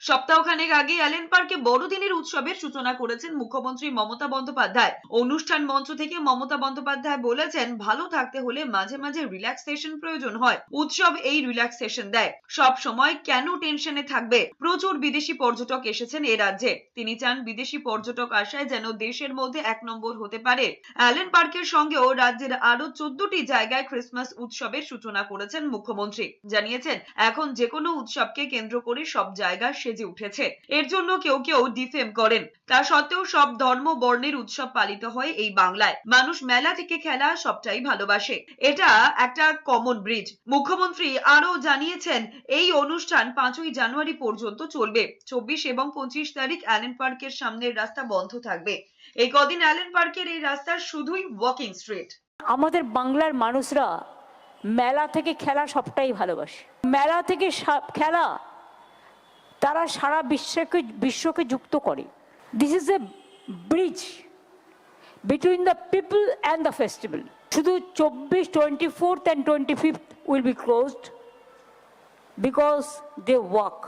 সপ্তাহখানেক আগে অ্যালেন পার্কে বড়দিনের উৎসবের সূচনা করেছেন মুখ্যমন্ত্রী মমতা বন্দ্যোপাধ্যায়। অনুষ্ঠান মঞ্চ থেকে মমতা বন্দ্যোপাধ্যায় বলেছেন, ভালো থাকতে হলে মাঝে মাঝে রিল্যাক্সেশন প্রয়োজন হয়। উৎসব এই রিল্যাক্সেশন দেয়। সব সময় কেন টেনশনে থাকবে? প্রচুর বিদেশি পর্যটক এসেছেন এ রাজ্যে। তিনি চান বিদেশি পর্যটক আসায় যেন দেশের মধ্যে এক নম্বর হতে পারে। অ্যালেন পার্কের সঙ্গেও রাজ্যের আরও চোদ্দটি জায়গায় ক্রিসমাস উৎসবের সূচনা করেছেন মুখ্যমন্ত্রী। জানিয়েছেন, এখন যে কোনো উৎসবকে কেন্দ্র করে সব জায়গা সেজে উঠেছে। এর জন্য কেউ কেউ ডিফেম করেন। তা সত্ত্বেও সব ধর্ম বর্ণের উৎসব পালিত হয় এই বাংলায়। মানুষ মেলা থেকে খেলা সবটাই ভালোবাসে। এটা একটা কমন ব্রিজ মুখ্যমন্ত্রী আরও জানিয়েছেন, এই অনুষ্ঠান পাঁচই জানুয়ারি পর্যন্ত চলবে। চব্বিশ এবং পঁচিশ তারিখ অ্যালেন পার্কের সামনের রাস্তা বন্ধ থাকবে। এই কদিন অ্যালেন পার্কের এই রাস্তা শুধুই ওয়াকিং স্ট্রিট আমাদের বাংলার মানুষরা মেলা থেকে খেলা সবটাই ভালোবাসে। মেলা থেকে খেলা তারা সারা বিশ্বকে বিশ্বকে যুক্ত করে। This is a bridge between the people and the festival শুধু চব্বিশ twenty fourth and twenty fifth will be closed because they walk